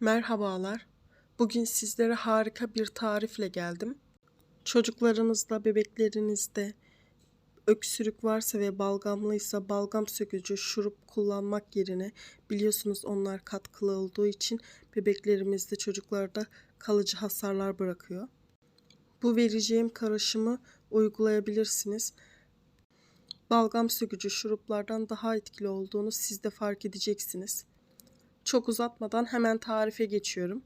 Merhabalar. Bugün sizlere harika bir tarifle geldim. Çocuklarınızda, bebeklerinizde öksürük varsa ve balgamlıysa balgam sökücü şurup kullanmak yerine biliyorsunuz onlar katkılı olduğu için bebeklerimizde çocuklarda kalıcı hasarlar bırakıyor. Bu vereceğim karışımı uygulayabilirsiniz. Balgam sökücü şuruplardan daha etkili olduğunu siz de fark edeceksiniz. Çok uzatmadan hemen tarife geçiyorum.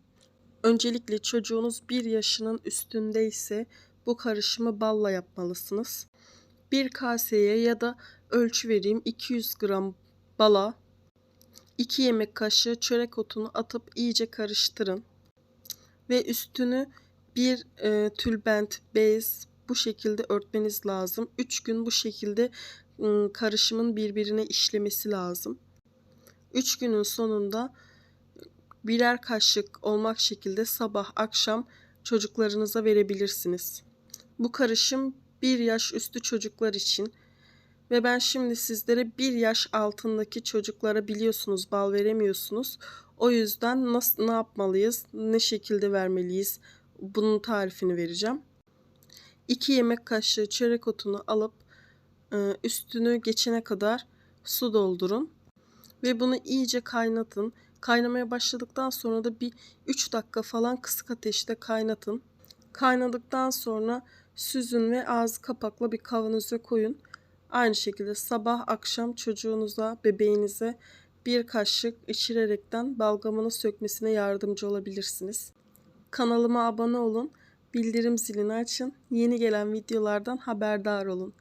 Öncelikle çocuğunuz 1 yaşının üstündeyse bu karışımı balla yapmalısınız. Bir kaseye ya da ölçü vereyim 200 gram bala 2 yemek kaşığı çörek otunu atıp iyice karıştırın. Ve üstünü bir e, tülbent, bez bu şekilde örtmeniz lazım. 3 gün bu şekilde ım, karışımın birbirine işlemesi lazım. 3 günün sonunda birer kaşık olmak şekilde sabah akşam çocuklarınıza verebilirsiniz. Bu karışım 1 yaş üstü çocuklar için ve ben şimdi sizlere 1 yaş altındaki çocuklara biliyorsunuz bal veremiyorsunuz. O yüzden nasıl ne yapmalıyız, ne şekilde vermeliyiz bunun tarifini vereceğim. 2 yemek kaşığı çörek otunu alıp e, üstünü geçene kadar su doldurun ve bunu iyice kaynatın. Kaynamaya başladıktan sonra da bir 3 dakika falan kısık ateşte kaynatın. Kaynadıktan sonra süzün ve ağzı kapakla bir kavanoza koyun. Aynı şekilde sabah akşam çocuğunuza, bebeğinize bir kaşık içirerekten balgamını sökmesine yardımcı olabilirsiniz. Kanalıma abone olun, bildirim zilini açın, yeni gelen videolardan haberdar olun.